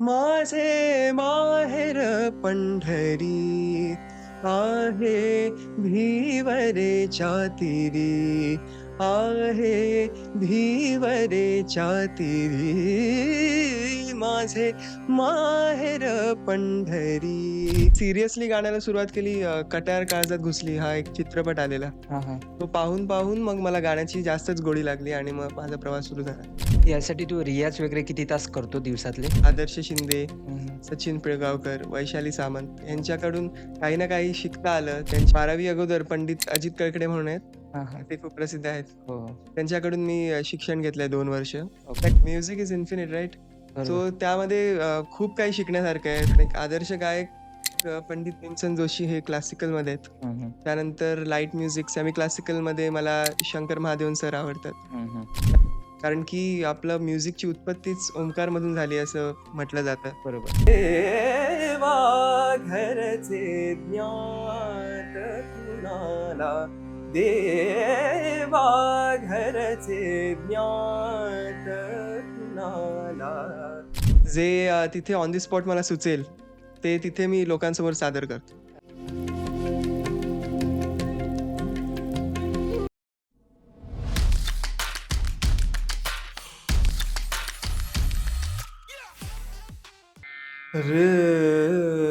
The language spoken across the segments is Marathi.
माझे माहेर पंढरी आहे भीवरे चातिरी आहे भीवरे चातिरी. माझे माहेर पंढरी सिरियसली गाण्याला सुरुवात केली अ, कट्यार काळजात घुसली हा एक चित्रपट आलेला हां, हां. तो पाहून पाहून मग मला गाण्याची जास्तच गोडी लागली आणि मग माझा प्रवास सुरू झाला यासाठी तू रियाज वगैरे किती तास करतो दिवसातले? आदर्श शिंदे. सचिन पिळगावकर वैशाली सामंत यांच्याकडून काही ना काही शिकता आलं त्यांची बारावी अगोदर पंडित अजित कळकडे म्हणून आहेत हां, हां. ते खूप प्रसिद्ध आहेत हो, हो. त्यांच्याकडून मी अ, शिक्षण घेतलंय दोन वर्ष. Music is infinite right. So त्यामध्ये खूप काही शिकण्यासारखं आहे एक आदर्श गायक पंडित भीमसेन जोशी हे क्लासिकलमध्ये आहेत. त्यानंतर लाइट म्युझिक सेमी क्लासिकलमध्ये मला शंकर महादेवन सर आवडतात. कारण की आपलं म्युझिकची उत्पत्तीच ओंकार मधून झाली असं म्हटलं जातं बरोबर. देवा घरचे ज्ञात जे अ, तिथे ऑन दी स्पॉट मला सुचेल ते तिथे मी लोकांसमोर सादर करतो. रे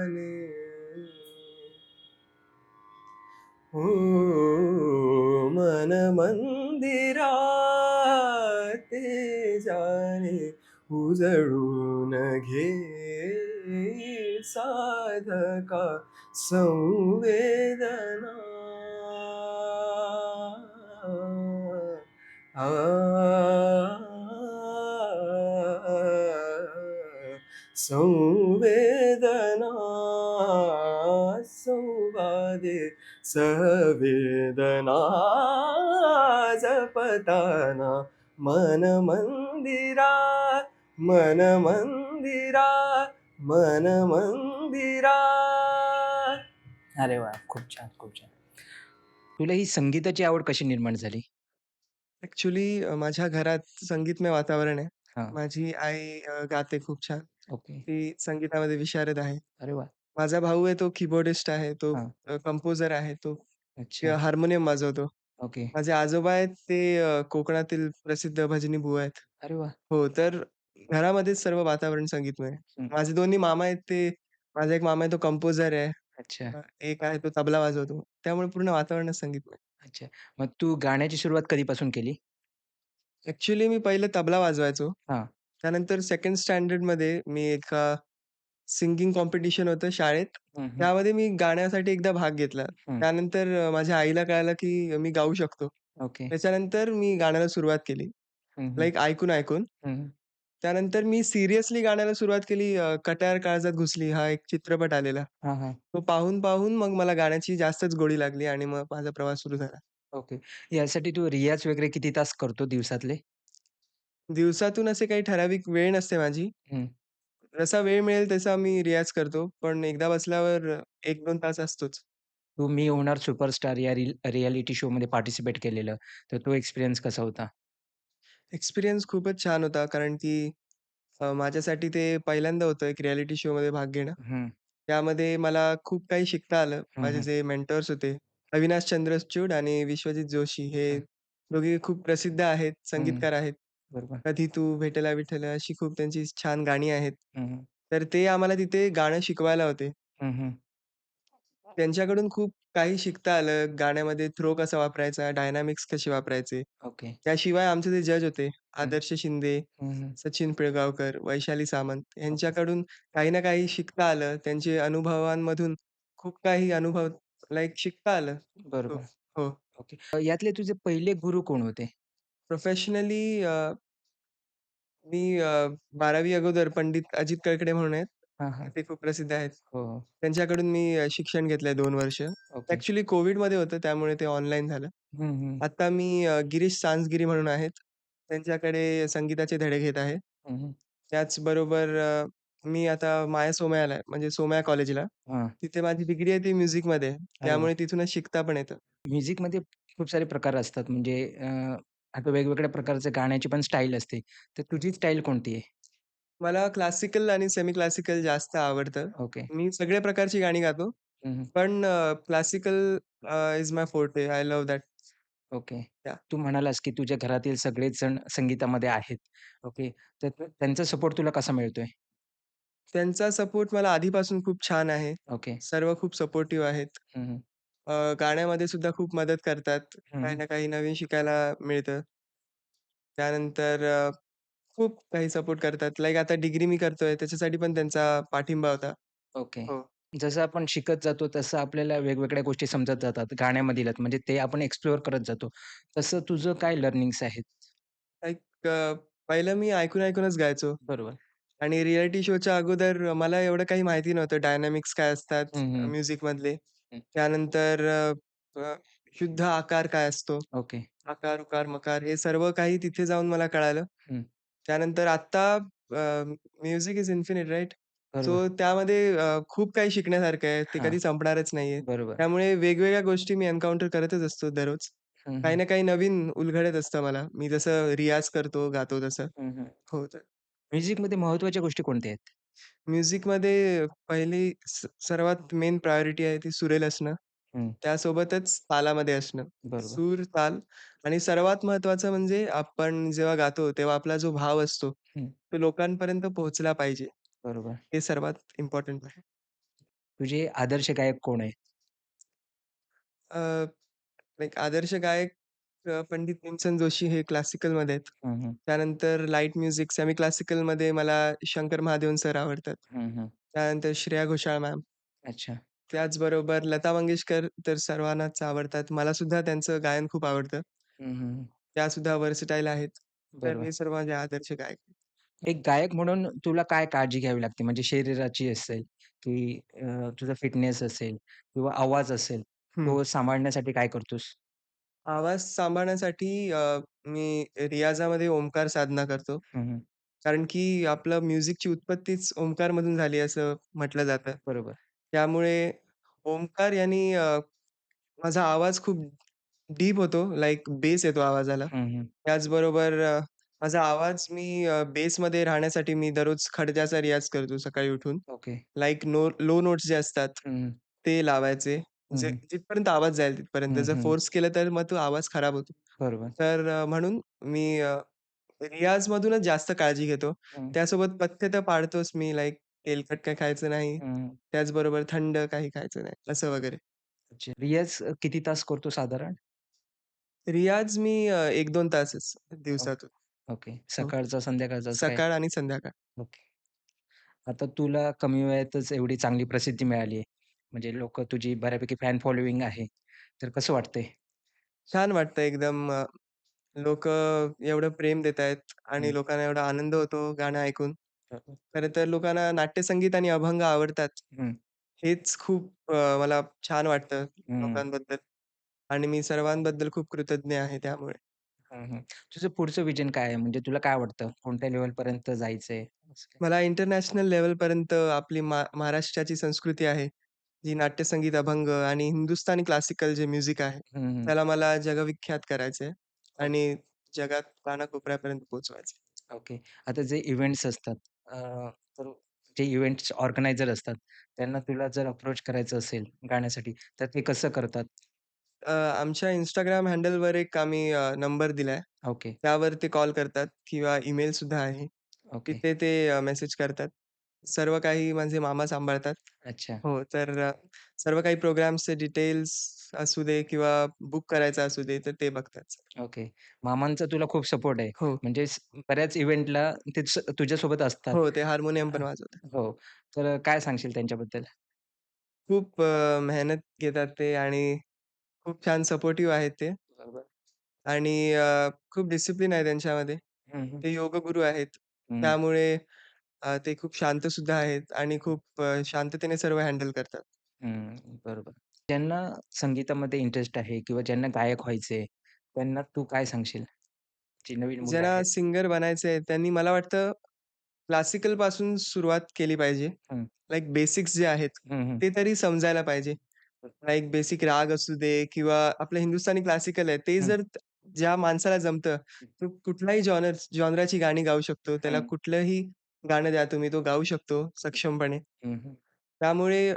जाणे हो मन मंदिरात जाणे उजळून घे साधका संवेदना आ संवेदना संवादे सवेदना जपताना मन मंदिरा मन मंदिरा मन मंदिरा अरे वाह! खूप छान, खूप छान. तुला ही संगीताची आवड कशी निर्माण झाली? ऍक्च्युली माझ्या घरात संगीतमय वातावरण आहे हां. माझी आई अ, गाते खूप छान ओके. ती संगीतामध्ये विशारद आहे अरे वाह! माझा भाऊ आहे तो कीबोर्डिस्ट आहे तो हां. कंपोजर आहे तो अच्छा. हार्मोनियम वाजवतो ओके. माझे आजोबा आहेत ते अ, कोकणातील प्रसिद्ध भजनी बुवा आहेत अरे वाह! हो तर घरामध्येच सर्व वातावरण संगीतमय आहे. हं. माझे दोन्ही मामा आहेत ते माझा एक मामा आहे तो कंपोजर आहे अच्छा. अ, एक आहे तो तबला वाजवतो त्यामुळे पूर्ण वातावरणच संगीतमय अच्छा. मग तू गाण्याची सुरुवात कधीपासून केली? ऍक्च्युली मी पहिले तबला वाजवायचो हां. त्यानंतर सेकंड स्टँडर्डमध्ये मी एका सिंगिंग कॉम्पिटिशन होतं शाळेत हं, हं. त्यामध्ये मी गाण्यासाठी एकदा भाग घेतला हं. त्यानंतर अ, माझ्या आईला कळालं की मी गाऊ शकतो ओके. त्याच्यानंतर मी गाण्याला सुरुवात केली हं, हं. लाइक ऐकून ऐकून हं, हं. त्यानंतर मी सिरियसली गाण्याला सुरुवात केली अ, कट्यार काळजात घुसली हा एक चित्रपट आलेला हां, हां. तो पाहून पाहून मग मला गाण्याची जास्तच गोडी लागली आणि मग माझा प्रवास सुरू झाला ओके. यासाठी तू रियाज वगैरे किती तास करतो दिवसातले? दिवसातून असे काही ठराविक वेळ नसते माझी हं. जसा वेळ मिळेल तसा मी रियाज करतो पण एकदा बसल्यावर एक दोन तास असतोच तू मी होणार सुपरस्टार या रिल रिएलिटी शोमध्ये पार्टिसिपेट केलेलं. तर तो एक्सपिरियन्स कसा होता? एक्सपिरियन्स खूपच छान होता कारण की अ, माझ्यासाठी ते पहिल्यांदा होतं एक रिएलिटी शोमध्ये भाग घेणं. हं. त्यामध्ये मला खूप काही शिकता आलं. हं, माझे हं. जे मेंटॉर्स होते, अविनाश चंद्रचूड आणि विश्वजित जोशी हे हं. दोघे खूप प्रसिद्ध आहेत, हं. संगीतकार आहेत. बरोबर. कधी तू भेटेला विठ्ठल अशी खूप त्यांची छान गाणी आहेत. हं, हं. तर ते आम्हाला तिथे गाणं शिकवायला होते. हं, हं. त्यांच्याकडून खूप काही शिकता आलं. गाण्यामध्ये थ्रो कसा वापरायचा, डायनामिक्स कसे वापरायचे. ओके. त्याशिवाय आमचे जे जज होते, हं. आदर्श शिंदे, हं, हं. सचिन पिळगावकर, वैशाली सामंत ओके. यांच्याकडून काही ना काही शिकता आलं. त्यांचे अनुभवांमधून खूप काही अनुभव लाइक शिकता आलं. हो, बरोबर. हो. ओके. यातले तुझे पहिले गुरु कोण होते? प्रोफेशनली अ मी अ, 12वी अगोदर पंडित अजित कडकडे म्हणून आहेत. हां, हां. ते खूप प्रसिद्ध आहेत. हो, हो. त्यांच्याकडून मी अ, शिक्षण घेतलंय 2 वर्ष. ओके. ॲक्चुअली कोव्हिडमध्ये होतं त्यामुळे ते ऑनलाईन झालं. हं, हं. आता मी अ, गिरीश सांसगिरी म्हणून आहेत. त्यांच्याकडे संगीताचे धडे घेत आहे. हं, हं. त्याचबरोबर अ, मी आता माया सोमयाला आहे, म्हणजे सोमया कॉलेजला. हां. तिथे माझी डिग्री आहे ती म्युझिकमध्ये आहे. अरे वाह! त्यामुळे तिथूनच शिकता पण येतं. म्युझिकमध्ये खूप सारे प्रकार असतात म्हणजे अ, आता वेगवेगळ्या प्रकारचे गाण्याची पण स्टाईल असते. तर तुझी स्टाईल कोणती आहे? मला क्लासिकल आणि सेमी क्लासिकल जास्त आवडतं. ओके. मी सगळ्या प्रकारची गाणी गातो. हं, हं. पण अ, classical uh, is my forte. I love that. Okay. Yeah. तू म्हणालास, की तुझ्या घरातील सगळेच जण संगीतामध्ये आहेत. ओके. तर त त्यांचा सपोर्ट तुला कसा मिळतोय? त्यांचा सपोर्ट मला आधीपासून खूप छान आहे. ओके. सर्व खूप सपोर्टिव्ह आहेत. हं, हं. अ, गाण्यामध्ये सुद्धा खूप मदत करतात. काही हं. ना काही नवीन शिकायला मिळतं. त्यानंतर अ, खूप काही सपोर्ट करतात. लाइक आता डिग्री मी करतोय त्याच्यासाठी पण त्यांचा पाठिंबा होता. ओके. हो. जसं आपण शिकत जातो, तसं आपल्याला वेगवेगळ्या गोष्टी समजत जातात गाण्यामधीलच. म्हणजे ते आपण एक्सप्लोर करत जातो. तसं तुझं काय लर्निंग्स आहेत? लाइक अ, पहिलं मी ऐकून-ऐकूनच गायचो बरोबर. आणि रिएलिटी शोच्या अगोदर मला एवढं काही माहिती नव्हतं डायनामिक्स काय असतात हं, अ, हं. म्युझिकमधले. हं. त्यानंतर अ, अ, शुद्ध आकार काय असतो? ओके. आकार, उकार, मकार हे सर्व काही तिथे जाऊन मला कळालं. हं. त्यानंतर आत्ता uh, music is infinite right? बरोबर. सो त्यामध्ये अ, खूप काही शिकण्यासारखं आहे. ते हां. कधी संपणारच नाहीये. बरोबर. त्यामुळे वेगवेगळ्या गोष्टी मी एन्काउंटर करतच असतो दररोज. हं, काही हं. ना काही नवीन उलगडत असतं मला. मी जसं रियाज करतो, गातो तसं. हं, हं. हो, तर म्युझिकमध्ये महत्त्वाच्या गोष्टी कोणत्या आहेत? म्युझिकमध्ये पहिली स सर्वात मेन प्रायोरिटी आहे ती सुरेल असणं. हं. त्यासोबतच तालामध्ये असणं. बरोबर. सूर, ताल आणि सर्वात महत्त्वाचं म्हणजे आपण जेव्हा गातो तेव्हा आपला जो भाव असतो, हं. तो लोकांपर्यंत पोहोचला पाहिजे. बरोबर. हे सर्वात इम्पोर्टंट आहे. तुझे आदर्श गायक कोण आहेत? अ, लाइक आदर्श गायक अ, पंडित भीमसेन जोशी हे क्लासिकलमध्ये आहेत. हं, हं. त्यानंतर लाइट म्युझिक सेमी क्लासिकलमध्ये मला शंकर महादेवन सर आवडतात. हं, हं. त्यानंतर श्रेया घोषाल मॅम. अच्छा. त्याचबरोबर लता मंगेशकर तर सर्वांनाच आवडतात. मला सुद्धा त्यांचं गायन खूप आवडतं. हं, हं. त्यासुद्धा व्हर्सटाईल आहेत. तर बरोबर. हे सर्व माझे आदर्श गायक. एक गायक म्हणून तुला काय काळजी घ्यावी लागते? म्हणजे शरीराची असेल, की अ, तुझा फिटनेस असेल किंवा आवाज असेल, हं. तो सांभाळण्यासाठी काय करतोस? आवाज सांभाळण्यासाठी अ, मी रियाजामध्ये ओमकार साधना करतो. हं, हं. कारण की आपलं म्युझिकची उत्पत्तीच ओमकारमधून झाली असं म्हटलं जातं. बरोबर. त्यामुळे ओमकार यांनी अ, माझा आवाज खूप डीप होतो, लाइक बेस येतो आवाजाला. हं, हं. त्याचबरोबर अ, माझा आवाज मी अ, बेसमध्ये राहण्यासाठी मी दररोज खडजाचा रियाज करतो सकाळी उठून. Okay. Like no low notes जे असतात, हं, हं. ते लावायचे. हं, जे हं. जिथपर्यंत आवाज जाईल तिथपर्यंत. हं, जर हं. फोर्स केलं तर मग तो आवाज खराब होतो. बरोबर. तर अ, म्हणून मी अ, रियाजमधूनच जास्त काळजी घेतो. हं, त्यासोबत पथ्य तर पाळतोच मी लाइक तेलकट काही खायचं नाही. हं. त्याचबरोबर थंड काही खायचं नाही, असं वगैरे. अच्छा. रियाज अ, किती तास करतो साधारण? रियाज मी अ, 1-2 तासच ओ दिवसातून. ओके. हो. सकाळचा, संध्याकाळचाच काय? सकाळ आणि संध्याकाळ. ओके. आता तुला कमी वयातच एवढी चांगली प्रसिद्धी मिळाली आहे. म्हणजे लोकं तुझी बऱ्यापैकी फॅन फॉलोइंग आहे. तर कसं वाटतंय? छान वाटतं एकदम अ, लोकं एवढं प्रेम देतायत आणि हं. लोकांना एवढा आनंद होतो गाणं ऐकून. हं, खरं तर लोकांना नाट्यसंगीत आणि अभंग आवडतात. हं, हेच खूप अ, मला छान वाटतं हं, लोकांबद्दल आणि मी सर्वांबद्दल खूप कृतज्ञ आहे त्यामुळे. हं, हं. तुझं पुढचं विजन काय आहे? म्हणजे तुला काय वाटतं? कोणत्या लेव्हलपर्यंत जायचंय? असं काय? मला इंटरनॅशनल लेव्हलपर्यंत आपली मा महाराष्ट्राची संस्कृती आहे, जी नाट्यसंगीत, अभंग आणि हिंदुस्थानी क्लासिकल जे म्युझिक आहे, हं, हं. त्याला मला जगविख्यात करायचंय आणि जगात कानाकोपऱ्यापर्यंत पोहोचवायचं. ओके. आता जे इव्हेंट्स असतात अ, तर जे इव्हेंट्स ऑर्गनायझर असतात, त्यांना तुला जर अप्रोच करायचं असेल गाण्यासाठी, तर ते कसं करतात? अ, आमच्या Instagram हँडलवर एक आम्ही अ, नंबर दिलाय. ओके, त्यावर ते कॉल करतात किंवा ईमेल सुद्धा आहे. ओके. तिथे ते अ, मेसेज करतात. सर्व काही माझे मामा सांभाळतात. अच्छा. हो, तर अ, सर्व काही प्रोग्राम्सचे डिटेल्स असू दे किंवा बुक करायचं असू दे, तर ते बघतात. ओके. मामांचा तुला खूप सपोर्ट आहे. हो, म्हणजे स बऱ्याच इव्हेंटला ते तुझ्यासोबत असतात. हो, ते हार्मोनियम पण वाजवतात. हो. तर काय सांगशील त्यांच्याबद्दल? खूप अ, मेहनत घेतात ते आणि खूप छान सपोर्टिव्ह आहेत ते बरोबर. आणि अ, खूप डिसिप्लिन आहे त्यांच्यामध्ये. हं, हं. ते योगगुरू आहेत. हं, त्यामुळे अ, ते खूप शांत सुद्धा आहेत आणि खूप अ, शांततेने सर्व हँडल करतात. हं. बरोबर. ज्यांना संगीतामध्ये इंटरेस्ट आहे किंवा ज्यांना गायक व्हायचंय, त्यांना तू काय सांगशील? जी नवीन मुलं ज्यांना आहेत? सिंगर बनायचंय त्यांनी मला वाटतं क्लासिकलपासून सुरुवात केली पाहिजे. हं, लाइक बेसिक्स जे आहेत, हं, हं, ते तरी समजायला पाहिजे. लाइक बेसिक राग असू दे किंवा आपलं हिंदुस्थानी क्लासिकल आहे, ते हं, जर ज्या माणसाला जमतं, तो कुठल्याही जॉनर जॉनराची गाणी गाऊ शकतो. त्याला हं, कुठलंही गाणं द्या तुम्ही, तो गाऊ शकतो सक्षमपणे. हं, हं, त्यामुळे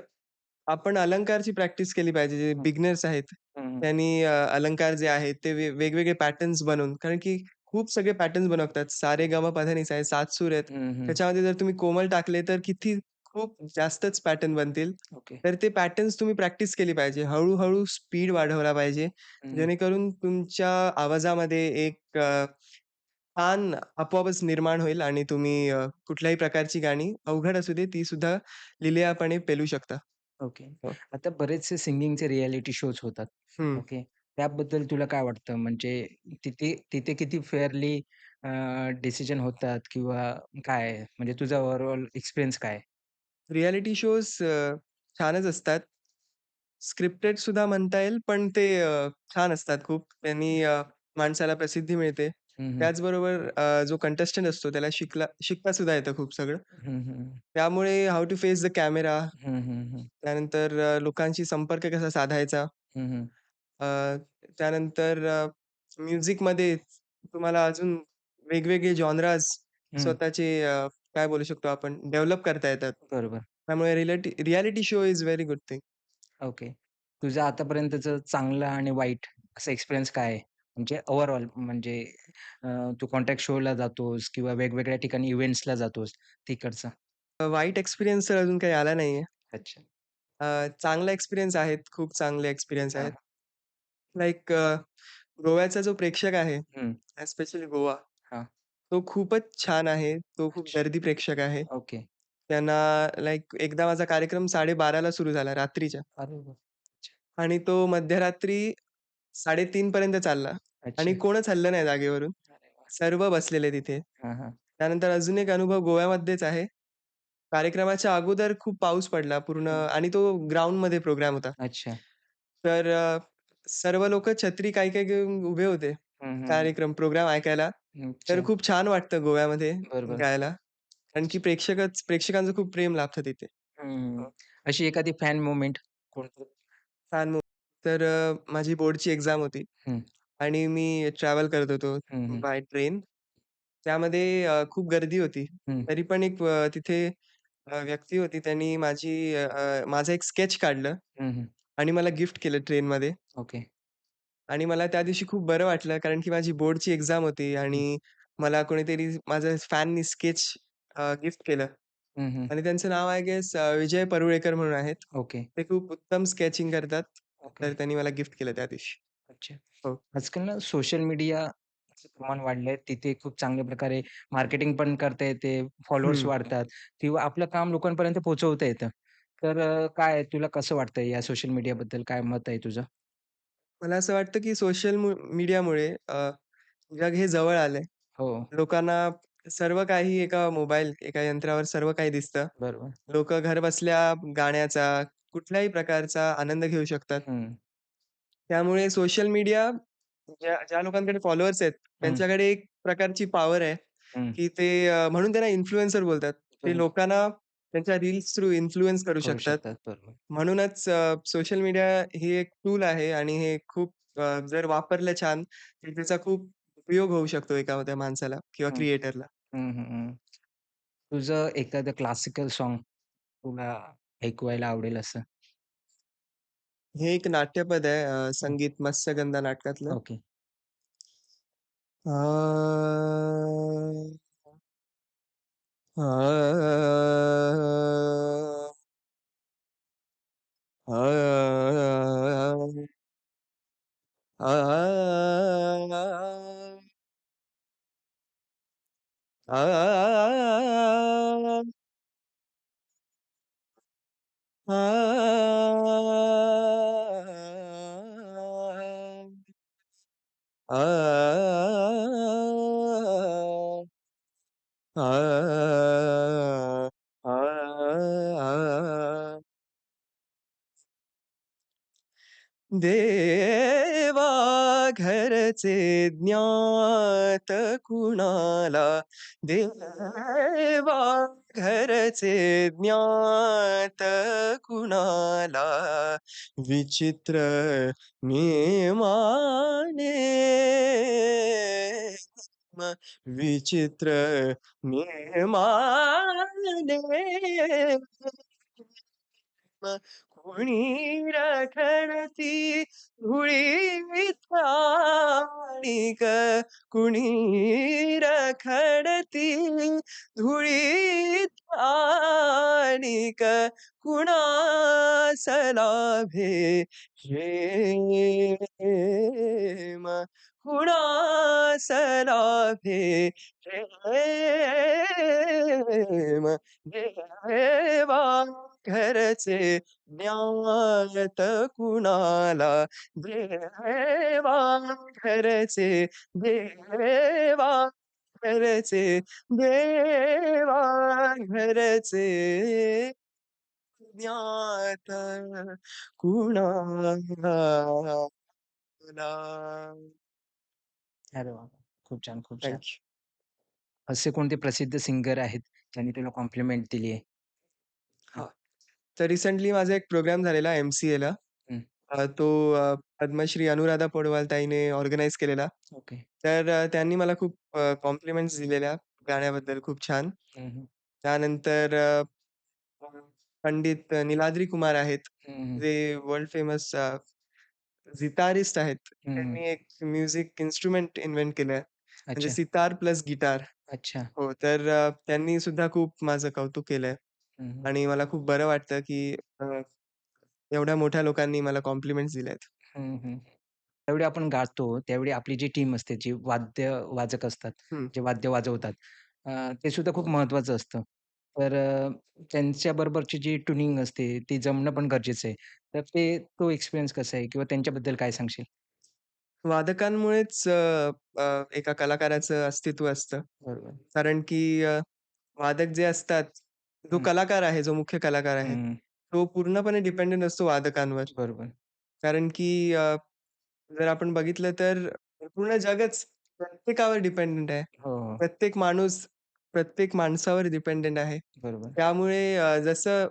आपण अलंकारची प्रॅक्टिस केली पाहिजे. जे हं, बिगिनर्स आहेत, हं, त्यांनी अ, अलंकार जे आहेत ते वे वेगवेगळे पॅटर्न्स बनवून कारण की खूप सगळे पॅटर्न्स बनवतात. सा रे ग म प ध नि सा आहे, 7 सूर आहेत. हं, हं. त्याच्यामध्ये जर तुम्ही कोमल टाकले तर किती खूप जास्तच पॅटर्न बनतील. ओके. तर ते पॅटर्न्स तुम्ही प्रॅक्टिस केली पाहिजे. हळू स्पीड वाढवला पाहिजे. हं, जेणेकरून तुमच्या आवाजामध्ये एक अ, ताण आपोआपच निर्माण होईल आणि तुम्ही अ, कुठल्याही प्रकारची गाणी अवघड असू दे, ती सुद्धा लिलयापणे पेलू शकता. ओके. हो. आता बरेचसे सिंगिंगचे रिएलिटी शोज होतात. हं. ओके. त्याबद्दल तुला काय वाटतं? म्हणजे तिथे तिथे किती फेअरली अ, डिसिजन होतात किंवा काय आहे? म्हणजे तुझा ओव्हरऑल एक्सपिरियन्स काय आहे? रिएलिटी शोज अ, छानच असतात. स्क्रिप्टेड सुद्धा म्हणता येईल, पण ते अ, छान असतात खूप. त्यांनी अ, माणसाला प्रसिद्धी मिळते. हं, हं. त्याचबरोबर अ, जो कंटेस्टंट असतो त्याला शिकला शिकता सुद्धा येतं खूप सगळं. हं, हं. त्यामुळे how to face the camera, हं, हं, हं. त्यानंतर अ, लोकांशी संपर्क कसा साधायचा, हं, हं. अ, त्यानंतर अ, म्युझिकमध्ये तुम्हाला अजून वेगवेगळे जॉनराज हं. स्वतःचे अ, काय बोलू शकतो आपण डेव्हलप करता येतात. बरोबर. त्यामुळे रिलेटी reality show is very good thing. Okay. तुझं आतापर्यंतचं चांगलं आणि वाईट असा एक्सपिरियन्स काय आहे? म्हणजे ओव्हरऑल म्हणजे अ, तू कॉन्टेंट शोला जातोस किंवा वेगवेगळ्या ठिकाणी इव्हेंट्सला जातोस तिकडचा? वाईट एक्सपिरियन्स तर अजून काही आला नाहीये. अच्छा. अ, चांगला एक्सपिरियन्स आहेत, खूप चांगले एक्सपिरियन्स आहेत. हां, लाइक अ, गोव्याचा जो प्रेक्षक आहे, हं. एस्पेशली गोवा, हां. तो खूपच छान आहे. तो खूप अच्छा. दर्दी प्रेक्षक आहे. ओके. त्यांना लाइक एकदा माझा कार्यक्रम 12:30 ला सुरू झाला रात्रीच्या अरे वाह! अच्छा. आणि तो मध्यरात्री 3:30 पर्यंत चालला आणि अच्छा. कोणच हललं नाही जागेवरून. अरे वाह! सर्व बसलेले तिथे. हां, हां. त्यानंतर अजून एक अनुभव गोव्यामध्येच आहे. कार्यक्रमाच्या अगोदर खूप पाऊस पडला पूर्ण हं. आणि तो ग्राउंडमध्ये प्रोग्राम होता. अच्छा. तर अ, सर्व लोकं छत्री काही-काही घेऊन उभे होते. हं, हं, हं. कार्यक्रम, प्रोग्राम ऐकायला. तर अच्छा. खूप छान वाटतं गोव्यामध्ये बरोबर. गायला. कारण की प्रेक्षकच प्रेक्षकांचं खूप प्रेम लाभतं तिथे. हं. अशी एखादी फॅन मोमेंट कोणती? छान मु तर अ, माझी बोर्डची एक्झाम होती हं, आणि मी ट्रॅव्हल करत होतो हं, हं, बाय ट्रेन. त्यामध्ये अ, खूप गर्दी होती. हं, तरी पण एक अ, तिथे अ, व्यक्ती होती त्यांनी माझी अ, अ, माझं एक स्केच काढलं हं, हं. आणि मला गिफ्ट केलं ट्रेनमध्ये. ओके. आणि मला त्या दिवशी खूप बरं वाटलं, कारण की माझी बोर्डची एक्झाम होती हं, आणि मला कोणीतरी माझ्या फॅननी स्केच अ, गिफ्ट केलं हं, हं. आणि त्यांचं नाव I guess uh, Vijay Parulekar म्हणून आहेत. ओके, ते खूप उत्तम स्केचिंग करतात. ओके. तर त्यांनी मला गिफ्ट केलं त्या दिवशी. अच्छा. हो. आजकाल ना सोशल मीडियाचं प्रमाण वाढलंय. तिथे खूप चांगल्या प्रकारे मार्केटिंग पण करता येते, फॉलोअर्स हं. वाढतात किंवा आपलं काम लोकांपर्यंत पोहोचवता येतं. तर अ, काय तुला कसं वाटतंय या सोशल मीडियाबद्दल काय मत आहे तुझं? मला असं वाटतं, की सोशल मीडियामुळे अ, जग हे जवळ आलंय. हो, लोकांना सर्व काही एका मोबाईल, एका यंत्रावर सर्व काही दिसतं. बरोबर. लोकं घरबसल्या गाण्याचा, कुठल्याही प्रकारचा आनंद घेऊ शकतात. हं, त्यामुळे सोशल मीडिया ज्या ज्या लोकांकडे फॉलोअर्स आहेत, हं, त्यांच्याकडे एक प्रकारची पॉवर आहे, हं. की ते अ, म्हणून त्यांना इन्फ्लुएन्सर बोलतात. ते बरोबर. लोकांना त्यांच्या रील्स थ्रू इन्फ्लुअन्स करू करू शकतात. शकतात. बरोबर. म्हणूनच सोशल मीडिया ही एक टूल आहे आणि हे खूप अ, जर वापरलं छान, तर त्याचा खूप उपयोग होऊ शकतो एखाद्या माणसाला किंवा हं, क्रिएटरला. हं, हं, हं. तुझं एखादं क्लासिकल सॉन्ग तुला ऐकवायला आवडेल असं? हे एक नाट्यपद आहे अ. संगीत मत्स्यगंधा नाटकातलं. ओके. आ, घरचे ज्ञात कुणाला? देवा घरचे ज्ञात कुणाला? विचित्र नियमाने विचित्र नियमाने कुणी रखडती धुळी थाणिक कुणी रखडती धुळी थाणिक कुणासला भे प्रेम कुणासला भे प्रेम देवा घरचे ज्ञात कुणाला देवा घरचे देवा घरचे देवा घरचे ज्ञात कुणाला अरे वाह! खूप छान, खूप छान. असे कोणते प्रसिद्ध सिंगर आहेत, ज्यांनी तुला कॉम्प्लिमेंट दिली आहे? तर रिसेंटली माझा एक प्रोग्राम झालेला एम-सी-एला. हं. अ, तो अ, पद्मश्री अनुराधा पौडवाल ताईने ऑर्गनाइज केलेला. ओके. तर अ, त्यांनी मला खूप अ, कॉम्प्लिमेंट्स दिलेल्या गाण्याबद्दल खूप छान. हं, हं. त्यानंतर अ, पंडित निलाद्री कुमार आहेत. हं, हं. जे वर्ल्ड फेमस अ, गिटारिस्ट आहेत. हं, हं. त्यांनी एक म्युझिक इन्स्ट्रुमेंट इन्व्हेंट केलंय. म्हणजे अच्छा. Sitar plus guitar. अच्छा. हो, तर अ, त्यांनी सुद्धा खूप माझं कौतुक केलंय. हं, हं. आणि मला खूप बरं वाटतं, की अ, एवढ्या मोठ्या लोकांनी मला कॉम्प्लिमेंट्स दिल्यात. हं, हं. त्यावेळी आपण गातो, त्यावेळी आपली जी टीम असते, जी वाद्य वाजक असतात, हं. जे वाद्य वाजवतात, अ, ते सुद्धा खूप महत्त्वाचं असतं. तर अ, त्यांच्याबरोबरची जी ट्युनिंग असते, ती जमणं पण गरजेचं आहे. तर ते तो एक्सपिरियन्स कसा आहे किंवा त्यांच्याबद्दल काय सांगशील? वादकांमुळेच अ, अ, एका कलाकाराचं अस्तित्व असतं. बरोबर. कारण की अ, वादक जे असतात, जो हं. कलाकार आहे, जो मुख्य कलाकार आहे, हं, तो पूर्णपणे डिपेंडंट असतो वादकांवर. बरोबर. कारण की अ, जर आपण बघितलं तर पूर्ण जगच प्रत्येकावर डिपेंडंट आहे. हो, हो. प्रत्येक माणूस प्रत्येक माणसावर डिपेंडंट आहे. बरोबर. त्यामुळे अ, जसं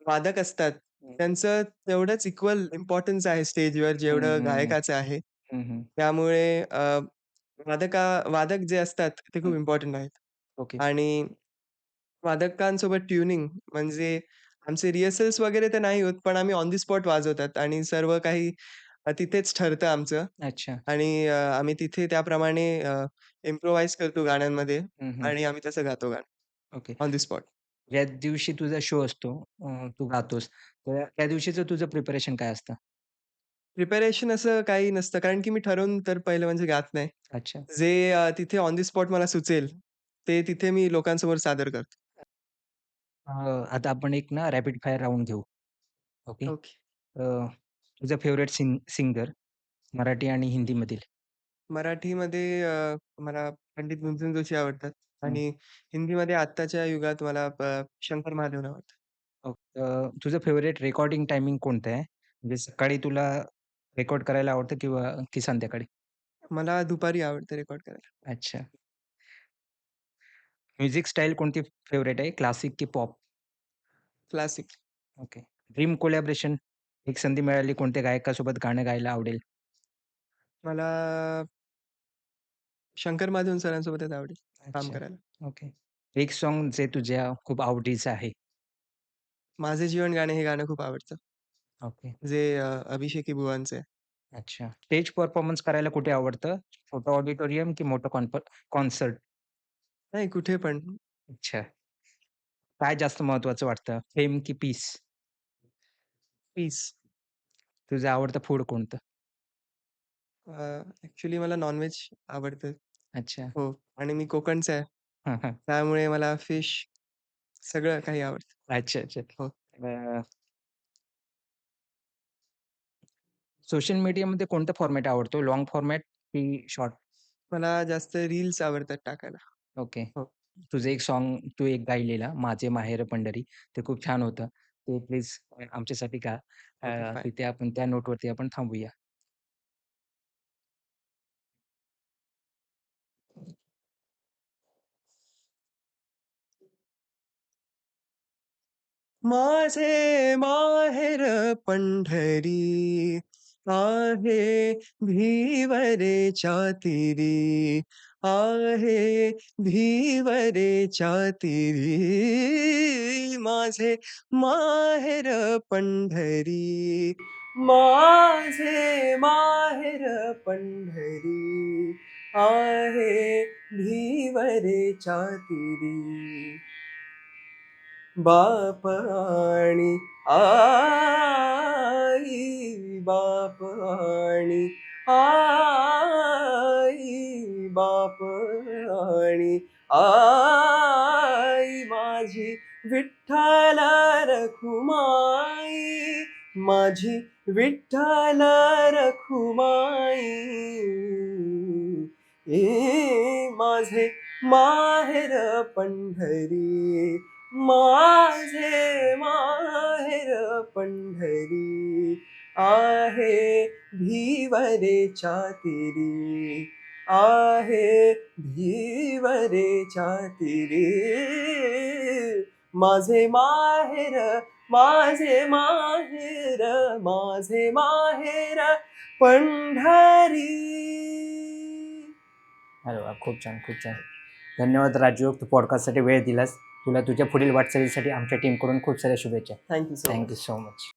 वादक असतात, हं. त्यांचं तेवढंच इक्वल इम्पोर्टन्स आहे स्टेजवर जेवढं हं. गायकाचं आहे. हं, हं. त्यामुळे अ, वादका वादक जे असतात ते खूप हं. इम्पोर्टंट आहेत. ओके. आणि वादकांसोबत ट्युनिंग म्हणजे आमचे रिहर्सल्स वगैरे तर नाही होत, पण आम्ही ऑन दी स्पॉट वाजवतात आणि सर्व काही अ, तिथेच ठरतं आमचं अच्छा. आणि अ, आम्ही तिथे त्याप्रमाणे अ, इम्प्रोव्हाईज करतो गाण्यांमध्ये हं, हं. आणि आम्ही तसं गातो गाणं ओके. On the spot. ज्या दिवशी तुझा शो असतो, अ, तू गातोस, तर त्या दिवशीचं तुझं प्रिपरेशन काय असतं? प्रिपरेशन असं काही नसतं कारण की मी ठरवून तर पहिलं म्हणजे गात नाही. अच्छा. जे अ, तिथे ऑन दी स्पॉट मला सुचेल, ते तिथे मी लोकांसमोर सादर करतो. अ, आता आपण एक ना रॅपिड फायर राउंड घेऊ. ओके. ओके. अ, तुझं फेव्हरेट सिंग सिंगर मराठी आणि हिंदीमधील? मराठीमध्ये अ, मला पंडित भीमसेन जोशी आवडतात हं. आणि हिंदीमध्ये आत्ताच्या युगात मला प शंकर महादेवन आवडतात. ओक अ, तुझं फेव्हरेट रेकॉर्डिंग टायमिंग कोणतं आहे? म्हणजे सकाळी तुला रेकॉर्ड करायला आवडतं किंवा की संध्याकाळी? मला दुपारी आवडतं रेकॉर्ड करायला. अच्छा. म्युझिक स्टाईल कोणती फेव्हरेट आहे? क्लासिक की pop? Classic. Okay. Dream collaboration एक संधी मिळाली कोणत्या गायकासोबत गाणं गायला आवडेल? मला शंकर महादेवन सरांसोबतच आवडेल काम अच्छा. करायला. ओके. एक सॉन्ग जे तुझ्या खूप आवडीचं आहे? माझे जीवन गाणे हे गाणं खूप आवडतं. ओके. जे अ, अभिषेकी बुवांचं आहे. अच्छा. स्टेज परफॉर्मन्स करायला कुठे आवडतं? छोटं ऑडिटोरियम की मोठं कॉन्सर्ट? नाही कुठे पण अच्छा. काय जास्त महत्त्वाचं वाटतं? फेम की पीस? पीस. तुझं आवडतं फूड कोणतं? अ, ॲक्चुअली मला नॉन-व्हेज आवडतं. अच्छा. हो आणि मी कोकणचा आहे. हां, हां. त्यामुळे मला फिश सगळं काही आवडतं. अच्छा, अच्छा. हो. अ, सोशल मीडियामध्ये कोणता फॉर्मॅट आवडतो? लाँग फॉर्मॅट की शॉर्ट? मला जास्त रील्स आवडतात टाकायला. ओके. हो. तुझं एक सॉन्ग तू एक गायलेला, माझे माहेर पंढरी, ते खूप छान होतं. ते प्लीज आमच्यासाठी गा. Uh, okay, fine. तिथे आपण त्या नोटवरती आपण थांबूया. माझे माहेर पंढरी आहे भिवरेच्या तीरी आहे धीवरे तीरी माझे माहेर पंढरी. माझे माहेर पंढरी आहे धीवरे तीरी बाप आणि आई बाप आणि आई बाप आणि आई माझी विठ्ठल रखुमाई माझी विठ्ठल रखुमाई. ए माझे माहेर पंढरी माझे माहेर पंढरी आहे भीवरे तीरी आहे भीवरे तीरी माझे माहेर माझे माहेर माझे माहेर पंढरी अरे वाह! खूप छान, खूप छान. धन्यवाद राजू, तू पॉडकास्टसाठी वेळ दिलास. तुला तुझ्या पुढील वाटचालीसाठी आमच्या टीमकडून खूप साऱ्या शुभेच्छा. Thank you so thank you so much.